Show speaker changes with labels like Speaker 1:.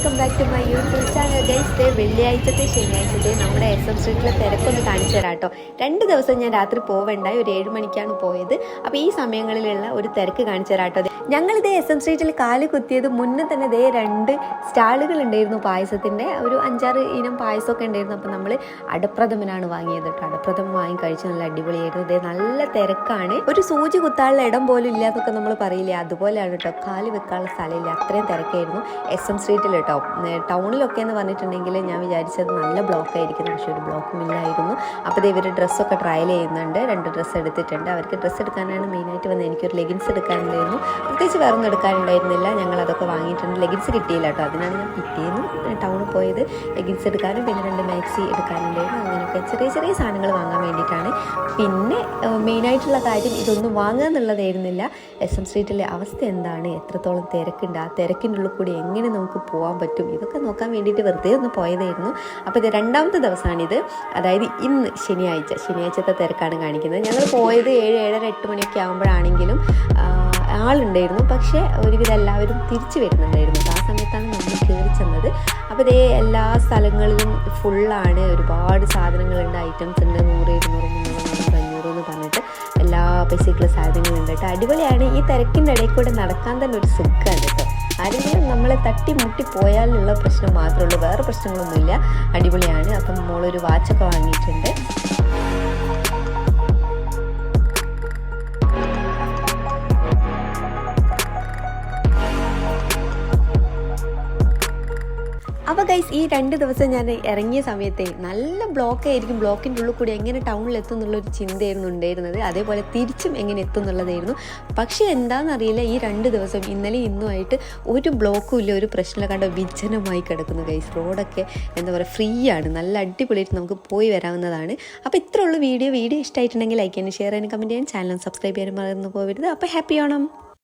Speaker 1: Welcome back to my YouTube channel guys വെള്ളിയാഴ്ചത്തെ ശനിയാഴ്ചത്തെ നമ്മുടെ S M സ്ട്രീറ്റിലെ തിരക്കൊന്ന് കാണിച്ചു തരാം കേട്ടോ. രണ്ട് ദിവസം ഞാൻ രാത്രി പോവേണ്ടായി. ഒരു ഏഴ് മണിക്കാണ് പോയത്. അപ്പോൾ ഈ സമയങ്ങളിലുള്ള ഒരു തിരക്ക് കാണിച്ചു തരാം കേട്ടോ. ഞങ്ങളിത് എസ് എം സ്ട്രീറ്റിൽ കാൽ കുത്തിയത് മുന്നേ തന്നെ ഇതേ രണ്ട് സ്റ്റാളുകൾ ഉണ്ടായിരുന്നു പായസത്തിന്റെ. ഒരു അഞ്ചാറ് ഇനം പായസമൊക്കെ ഉണ്ടായിരുന്നു. അപ്പോൾ നമ്മൾ അടപ്രഥമനാണ് വാങ്ങിയത് കേട്ടോ. അടപ്രഥമൻ വാങ്ങി കഴിച്ച് നല്ല അടിപൊളിയായിരുന്നു. ഇതേ നല്ല തിരക്കാണ്. ഒരു സൂചി കുത്താനുള്ള ഇടം പോലും ഇല്ല എന്നൊക്കെ നമ്മൾ പറയില്ലേ? അതുപോലെയാണ് കേട്ടോ. കാൽ വെക്കാനുള്ള സ്ഥലമില്ല അത്രയും തിരക്കായിരുന്നു എസ് എം സ്ട്രീറ്റിൽ കേട്ടോ. ടൗണിലൊക്കെ എന്ന് പറഞ്ഞിട്ടുണ്ടെങ്കിൽ ഞാൻ വിചാരിച്ചത് നല്ല ബ്ലോക്ക് ആയിരിക്കും. പക്ഷേ ഒരു ബ്ലോക്കും ഇല്ലായിരുന്നു. അപ്പോൾ ഇവർ ഡ്രസ്സൊക്കെ ട്രയൽ ചെയ്യുന്നുണ്ട്. രണ്ട് ഡ്രസ്സ് എടുത്തിട്ടുണ്ട്. അവർക്ക് ഡ്രസ്സ് എടുക്കാനാണ് മെയിനായിട്ട് വന്നത്. എനിക്കൊരു ലെഗിൻസ് എടുക്കാനുണ്ടായിരുന്നു. പ്രത്യേകിച്ച് വേറെ ഒന്നും എടുക്കാനുണ്ടായിരുന്നില്ല. ഞങ്ങൾ അതൊക്കെ വാങ്ങിയിട്ടുണ്ട്. ലെഗിൻസ് കിട്ടിയില്ല കേട്ടോ. അതിനാണ് ഞാൻ പിറ്റേന്ന് ടൗണിൽ പോയത്. ലെഗിൻസ് എടുക്കാനും പിന്നെ രണ്ട് മാക്സി എടുക്കാനുണ്ടായിരുന്നു. അങ്ങനെയൊക്കെ ചെറിയ ചെറിയ സാധനങ്ങൾ വാങ്ങാൻ വേണ്ടിയിട്ടാണ്. പിന്നെ മെയിനായിട്ടുള്ള കാര്യം ഇതൊന്നും വാങ്ങുക എന്നുള്ളതായിരുന്നില്ല. എസ് എം സ്ട്രീറ്റിലെ അവസ്ഥ എന്താണ്? എത്രത്തോളം തിരക്കുണ്ട്? ആ തിരക്കിന്റെ ഉള്ളിൽ കൂടി എങ്ങനെ നമുക്ക് പോകാൻ പറ്റും? ഇതൊക്കെ നോക്കാൻ വേണ്ടിയിട്ട് വെറുതെ ഒന്ന് പോയതായിരുന്നു. അപ്പോൾ ഇത് രണ്ടാമത്തെ ദിവസമാണിത്. അതായത് ഇന്ന് ശനിയാഴ്ച. ശനിയാഴ്ചത്തെ തിരക്കാണ് കാണിക്കുന്നത്. ഞങ്ങൾ പോയത് ഏഴ് ഏഴര എട്ട് മണിയൊക്കെ ആകുമ്പോഴാണെങ്കിലും ആ, ആളുണ്ടായിരുന്നു പക്ഷേ ഒരുവിധം എല്ലാവരും തിരിച്ചു വരുന്നുണ്ടായിരുന്നു. ആ സമയത്താണ് നമ്മൾ കയറി ചെന്നത്. അപ്പോൾ ഇതേ എല്ലാ സ്ഥലങ്ങളിലും ഫുള്ളാണ് ഒരുപാട് സാധനങ്ങളുണ്ട്. ഐറ്റംസ് ഉണ്ട്. നൂറ് ഇരുന്നൂറ് മുന്നൂറ് നാനൂറ് അഞ്ഞൂറ് എന്ന് പറഞ്ഞിട്ട് എല്ലാ പൈസക്കുള്ള സാധനങ്ങളുണ്ട്. കേട്ടോ. അടിപൊളിയാണ്. ഈ തിരക്കിന്റെ ഇടയിൽ കൂടെ നടക്കാൻ തന്നെ ഒരു സുഖമാണ് കേട്ടോ. ആരെങ്കിലും നമ്മളെ തട്ടി മുട്ടി പോയാലുള്ള പ്രശ്നം മാത്രമേ ഉള്ളൂ. വേറെ പ്രശ്നങ്ങളൊന്നുമില്ല. അടിപൊളിയാണ്. അപ്പം മോളൊരു വാച്ചൊക്കെ വാങ്ങിയിട്ടുണ്ട്. അപ്പോൾ ഗൈസ് ഈ രണ്ട് ദിവസം ഞാൻ ഇറങ്ങിയ സമയത്തെ നല്ല ബ്ലോക്ക് ആയിരിക്കും. ബ്ലോക്കിന്റെ ഉള്ളിൽ കൂടി എങ്ങനെ ടൗണിൽ എത്തും എന്നുള്ളൊരു ചിന്തയായിരുന്നു ഉണ്ടായിരുന്നത്. അതേപോലെ തിരിച്ചും എങ്ങനെ എത്തും എന്നുള്ളതായിരുന്നു. പക്ഷേ എന്താണെന്നറിയില്ല ഈ രണ്ട് ദിവസം ഇന്നലെ ഇന്നുമായിട്ട് ഒരു ബ്ലോക്കും ഇല്ല ഒരു പ്രശ്നമില്ല. കണ്ട വിജനമായി കിടക്കുന്നു ഗൈസ് റോഡൊക്കെ എന്താ പറയുക ഫ്രീ ആണ്. നല്ല അടിപൊളിയായിട്ട് നമുക്ക് പോയി വരാവുന്നതാണ്. അപ്പോൾ ഇത്രയുള്ള വീഡിയോ. വീഡിയോ ഇഷ്ടമായിട്ടുണ്ടെങ്കിൽ ലൈക്ക് ചെയ്യാനും ഷെയർ ചെയ്യാനും കമന്റ് ചെയ്യാനും ചാനൽ സബ്സ്ക്രൈബ് ചെയ്യാനും മറന്നു പോകരുത്. അപ്പോൾ ഹാപ്പി ഓണം.